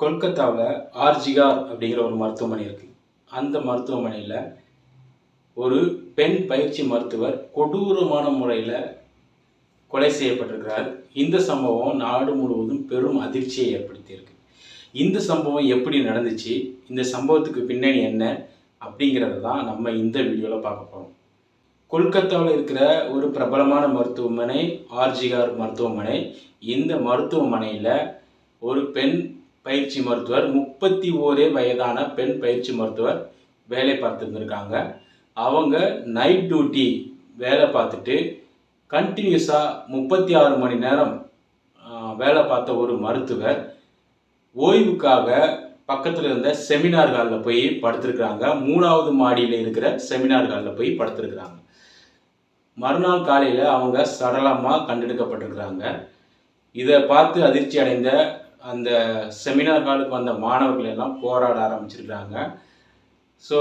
கொல்கத்தாவில் ஆர்ஜிகார் அப்படிங்கிற ஒரு மருத்துவமனை இருக்குது அந்த மருத்துவமனையில் ஒரு பெண் பயிற்சி மருத்துவர் கொடூரமான முறையில் கொலை செய்யப்பட்டிருக்கிறார். இந்த சம்பவம் நாடு முழுவதும் பெரும் அதிர்ச்சியை ஏற்படுத்தியிருக்கு. இந்த சம்பவம் எப்படி நடந்துச்சு? இந்த சம்பவத்துக்கு பின்னணி என்ன? அப்படிங்கிறத தான் நம்ம இந்த வீடியோவில் பார்க்க போகிறோம் கொல்கத்தாவில் இருக்கிற ஒரு பிரபலமான மருத்துவமனை ஆர்ஜிகார் மருத்துவமனை. இந்த மருத்துவமனையில் ஒரு பெண் பயிற்சி மருத்துவர் முப்பத்தி ஓரே வயதான பெண் பயிற்சி மருத்துவர் வேலை பார்த்துருந்துருக்காங்க. அவங்க நைட் டியூட்டி வேலை பார்த்துட்டு கண்டினியூஸாக முப்பத்தி ஆறு மணி நேரம் வேலை பார்த்த ஒரு மருத்துவர் ஓய்வுக்காக பக்கத்தில் இருந்த செமினார் ஹாலில் போய் படுத்திருக்கிறாங்க. மூணாவது மாடியில் இருக்கிற செமினார் ஹாலில் போய் படுத்திருக்கிறாங்க. மறுநாள் காலையில் அவங்க சடலமாக கண்டெடுக்கப்பட்டிருக்கிறாங்க. இதை பார்த்து அதிர்ச்சி அடைந்த அந்த செமினார் ஹாலுக்கு வந்த மாணவர்கள் எல்லாம் போராட ஆரம்பிச்சிருக்கிறாங்க. ஸோ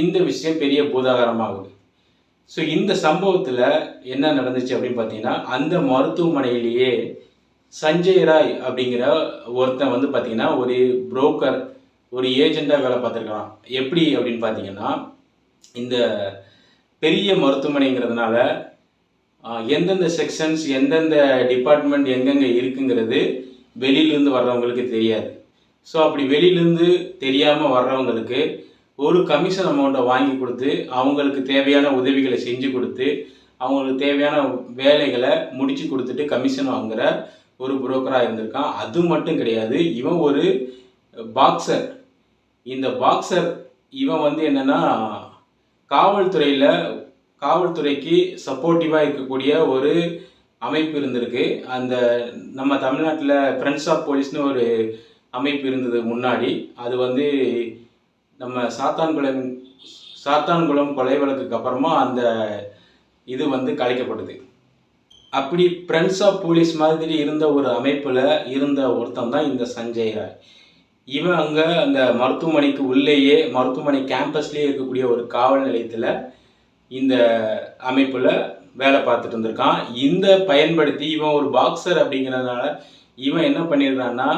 இந்த விஷயம் பெரிய பூதாகரமாகுது. ஸோ இந்த சம்பவத்தில் என்ன நடந்துச்சு அப்படின்னு பார்த்தீங்கன்னா அந்த மருத்துவமனையிலேயே சஞ்சய் ராய் அப்படிங்கிற ஒருத்தன் வந்து பார்த்தீங்கன்னா ஒரு புரோக்கர் ஒரு ஏஜெண்ட்டாக வேலை பார்த்துருக்கலாம் எப்படி அப்படின்னு பார்த்தீங்கன்னா இந்த பெரிய மருத்துவமனைங்கிறதுனால எந்தெந்த செக்ஷன்ஸ் எந்தெந்த டிபார்ட்மெண்ட் எங்கெங்கே இருக்குங்கிறது வெளியிலேருந்து வர்றவங்களுக்கு தெரியாது. ஸோ அப்படி வெளியிலேருந்து தெரியாமல் வர்றவங்களுக்கு ஒரு கமிஷன் அமௌண்ட்டை வாங்கி கொடுத்து அவங்களுக்கு தேவையான உதவிகளை செஞ்சு கொடுத்து அவங்களுக்கு தேவையான வேலைகளை முடிச்சு கொடுத்துட்டு கமிஷன் வாங்குகிற ஒரு புரோக்கராக இருந்திருக்கான். அது மட்டும் கிடையாது. இவன் ஒரு பாக்ஸர் இந்த பாக்ஸர் இவன் வந்து என்னென்னா காவல்துறையில் காவல்துறைக்கு சப்போர்ட்டிவாக இருக்கக்கூடிய ஒரு அமைப்பு இருந்திருக்கு. அந்த நம்ம தமிழ்நாட்டில் ஃப்ரெண்ட்ஸ் ஆஃப் போலீஸ்னு ஒரு அமைப்பு இருந்தது முன்னாடி. அது வந்து நம்ம சாத்தான்குளம் சாத்தான்குளம் கொலை வழக்குக்கு அப்புறமா அந்த இது வந்து கலைக்கப்பட்டது. அப்படி ஃப்ரெண்ட்ஸ் ஆஃப் போலீஸ் மாதிரி இருந்த ஒரு அமைப்பில் இருந்த ஒருத்தன் தான் இந்த சஞ்சய் ராய். இவன் அங்கே அந்த மருத்துவமனைக்கு உள்ளேயே மருத்துவமனை கேம்பஸ்லேயே இருக்கக்கூடிய ஒரு காவல் நிலையத்தில் இந்த அமைப்பில் வேலை பார்த்துட்டு இருந்திருக்கான். இந்த பயன்படுத்தி இவன் ஒரு பாக்ஸர் அப்படிங்கிறதுனால இவன் என்ன பண்ணிடுறான்னா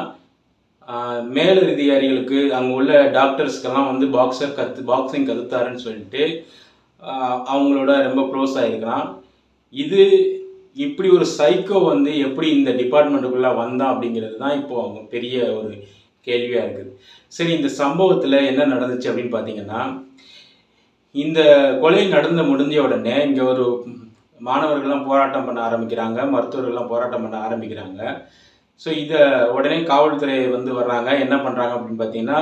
மேலதிகாரிகளுக்கு அங்கே உள்ள டாக்டர்ஸ்க்கெல்லாம் வந்து பாக்ஸர் கற்று பாக்ஸிங் கற்றுத்தாருன்னு சொல்லிட்டு அவங்களோட ரொம்ப க்ளோஸ் ஆகிருக்கிறான் இது இப்படி ஒரு சைக்கோ வந்து எப்படி இந்த டிபார்ட்மெண்ட்டுக்குள்ளே வந்தான் அப்படிங்கிறது தான் இப்போது அவங்க பெரிய ஒரு கேள்வியாக இருக்குது. சரி இந்த சம்பவத்தில் என்ன நடந்துச்சு அப்படின்னு பார்த்தீங்கன்னா இந்த கொலை நடந்து முடிஞ்ச உடனே இங்கே ஒரு மாணவர்கள்லாம் போராட்டம் பண்ண ஆரம்பிக்கிறாங்க மருத்துவர்கள்லாம் போராட்டம் பண்ண ஆரம்பிக்கிறாங்க. ஸோ இதை உடனே காவல்துறை வந்து வர்றாங்க. என்ன பண்ணுறாங்க அப்படின்னு பார்த்தீங்கன்னா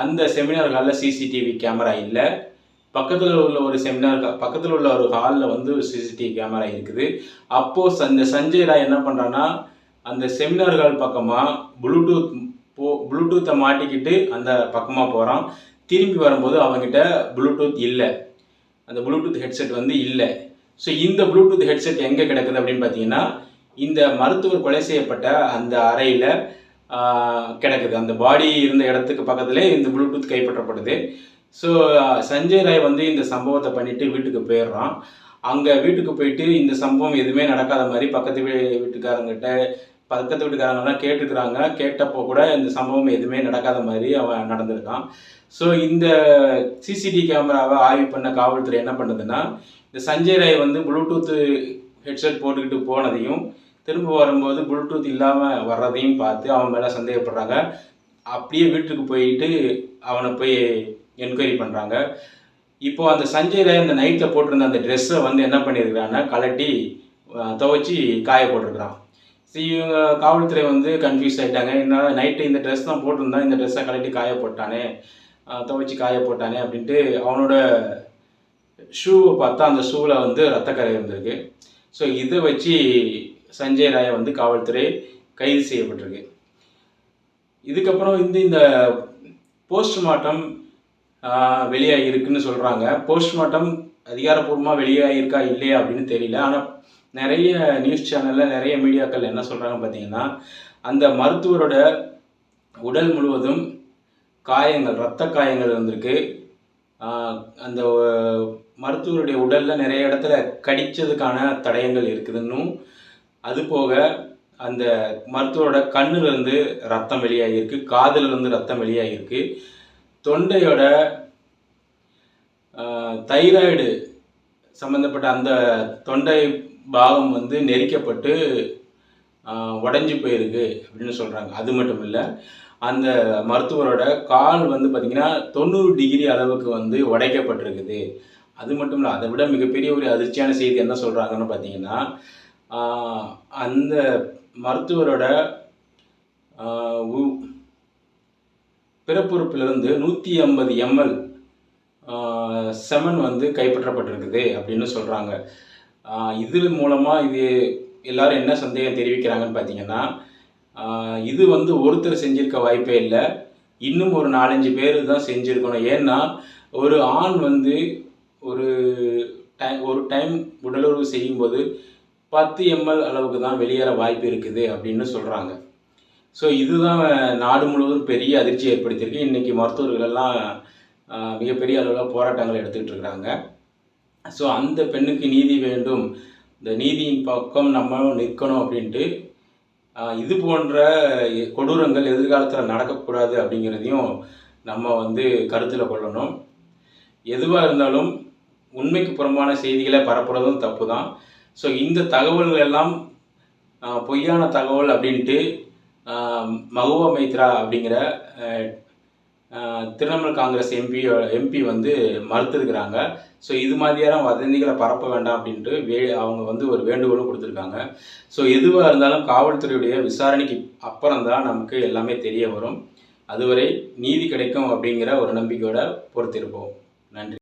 அந்த செமினார் ஹாலில் சிசிடிவி கேமரா இல்லை. பக்கத்தில் உள்ள ஒரு செமினார் பக்கத்தில் உள்ள ஒரு ஹாலில் வந்து சிசிடிவி கேமரா இருக்குது. அப்போது அந்த சஞ்சய் ராய் என்ன பண்ணுறான்னா அந்த செமினார் ஹால் பக்கமாக ப்ளூடூத் போ ப்ளூடூத்தை மாட்டிக்கிட்டு அந்த பக்கமாக போகிறான் திரும்பி வரும்போது அவங்ககிட்ட ப்ளூடூத் இல்லை. அந்த ப்ளூடூத் ஹெட்செட் வந்து இல்லை. ஸோ இந்த ப்ளூடூத் ஹெட்செட் எங்கே கிடக்குது அப்படின்னு பார்த்தீங்கன்னா இந்த மருத்துவர் கொலை செய்யப்பட்ட அந்த அறையில் கிடக்குது. அந்த பாடி இருந்த இடத்துக்கு பக்கத்துலேயே இந்த ப்ளூடூத் கைப்பற்றப்படுது. ஸோ சஞ்சய் ராய் வந்து இந்த சம்பவத்தை பண்ணிட்டு வீட்டுக்கு போயிடுறான். அங்கே வீட்டுக்கு போயிட்டு இந்த சம்பவம் எதுவுமே நடக்காத மாதிரி பக்கத்து வீட்டுக்காரங்கிட்ட பக்கத்து வீட்டுக்காரங்கெல்லாம் கேட்டுருக்குறாங்க கேட்டப்போ கூட இந்த சம்பவம் எதுவுமே நடக்காத மாதிரி அவன் நடந்திருக்கான். ஸோ இந்த சிசிடிவி கேமராவை ஆய்வு பண்ண காவல்துறை என்ன பண்ணுதுன்னா இந்த சஞ்சய் ராய் வந்து ப்ளூடூத்து ஹெட்செட் போட்டுக்கிட்டு போனதையும் திரும்ப வரும்போது ப்ளூடூத் இல்லாமல் வர்றதையும் பார்த்து அவன் மேலே சந்தேகப்படுறாங்க. அப்படியே வீட்டுக்கு போயிட்டு அவனை போய் என்கொயரி பண்ணுறாங்க இப்போ அந்த சஞ்சய் ராய் அந்த நைட்டில் போட்டிருந்த அந்த ட்ரெஸ்ஸை வந்து என்ன பண்ணியிருக்கிறான்னா கலட்டி துவைச்சி காய போட்டிருக்கிறான். இவங்க காவல்துறை வந்து கன்ஃபியூஸ் ஆகிட்டாங்க என்ன நைட்டு இந்த ட்ரெஸ் தான் போட்டிருந்தா இந்த ட்ரெஸ்ஸை கலட்டி காய போட்டானே துவைச்சி காய போட்டானே அப்படின்ட்டு அவனோட ஷூவை பார்த்தா அந்த ஷூவில் வந்து ரத்தக்கரை இருந்திருக்கு. ஸோ இதை வச்சு சஞ்சய் ராயை வந்து காவல்துறை கைது செய்யப்பட்டிருக்கு. இதுக்கப்புறம் வந்து இந்த போஸ்ட்மார்ட்டம் வெளியாகி இருக்குன்னு சொல்கிறாங்க போஸ்ட்மார்ட்டம் அதிகாரப்பூர்வமாக வெளியாகிருக்கா இல்லையா அப்படின்னு தெரியல. ஆனால் நிறைய நியூஸ் சேனலில் நிறைய மீடியாக்கள் என்ன சொல்கிறாங்க பார்த்தீங்கன்னா அந்த மருத்துவரோட உடல் முழுவதும் காயங்கள் இரத்த காயங்கள் வந்திருக்கு. அந்த மருத்துவருடைய உடலில் நிறைய இடத்துல கடித்ததுக்கான தடயங்கள் இருக்குதுன்னும் அது போக அந்த மருத்துவரோட கண்ணுலேருந்து ரத்தம் வெளியாகியிருக்கு காதிலிருந்து ரத்தம் வெளியாகியிருக்கு. தொண்டையோட தைராய்டு சம்மந்தப்பட்ட அந்த தொண்டை பாகம் வந்து நெரிக்கப்பட்டு உடஞ்சி போயிருக்கு அப்படின்னு சொல்கிறாங்க அது மட்டும் இல்லை அந்த மருத்துவரோட கால் வந்து பார்த்திங்கன்னா தொண்ணூறு டிகிரி அளவுக்கு வந்து உடைக்கப்பட்டிருக்குது. அது மட்டும் இல்லை அதை விட மிகப்பெரிய ஒரு அதிர்ச்சியான செய்தி என்ன சொல்கிறாங்கன்னு பார்த்தீங்கன்னா அந்த மருத்துவரோட பிறப்புறுப்பிலிருந்து நூற்றி ஐம்பது எம்எல் செமன் வந்து கைப்பற்றப்பட்டிருக்குது அப்படின்னு சொல்கிறாங்க இது மூலமாக இது எல்லாரும் என்ன சந்தேகம் தெரிவிக்கிறாங்கன்னு பார்த்தீங்கன்னா இது வந்து ஒருத்தர் செஞ்சிருக்க வாய்ப்பே இல்லை. இன்னும் ஒரு நாலஞ்சு பேர் தான் செஞ்சுருக்கணும். ஏன்னா ஒரு ஆண் வந்து ஒரு டைம் ஒரு டைம் உடலுறவு செய்யும்போது பத்து எம்எல் அளவுக்கு தான் வெளியேற வாய்ப்பு இருக்குது அப்படின்னு சொல்கிறாங்க ஸோ இதுதான் நாடு முழுவதும் பெரிய அதிர்ச்சி ஏற்படுத்தியிருக்கு. இன்றைக்கி மருத்துவர்கள் எல்லாம் மிகப்பெரிய அளவில் போராட்டங்கள் எடுத்துக்கிட்டு இருக்கிறாங்க ஸோ அந்த பெண்ணுக்கு நீதி வேண்டும். இந்த நீதியின் பக்கம் நம்ம நிற்கணும் அப்படின்ட்டு இது போன்ற கொடூரங்கள் எதிர்காலத்தில் நடக்கக்கூடாது அப்படிங்கிறதையும் நம்ம வந்து கருத்தில் கொள்ளணும். எதுவாக இருந்தாலும் உண்மைக்கு புறம்பான செய்திகளை பரப்புறதும் தப்பு தான் ஸோ இந்த தகவல்கள் எல்லாம் பொய்யான தகவல் அப்படின்ட்டு மகுவா மைத்ரா அப்படிங்கிற திரிணாமுல் காங்கிரஸ் எம்பி எம்பி வந்து மறுத்திருக்கிறாங்க. ஸோ இது மாதிரியான வதந்திகளை பரப்ப வேண்டாம் அப்படின்ட்டு வே அவங்க வந்து ஒரு வேண்டுகோளும் கொடுத்துருக்காங்க. ஸோ எதுவாக இருந்தாலும் காவல்துறையுடைய விசாரணைக்கு அப்புறம் தான் நமக்கு எல்லாமே தெரிய வரும். அதுவரை நீதி கிடைக்கும் அப்படிங்கிற ஒரு நம்பிக்கையோட பொறுத்திருப்போம். நன்றி.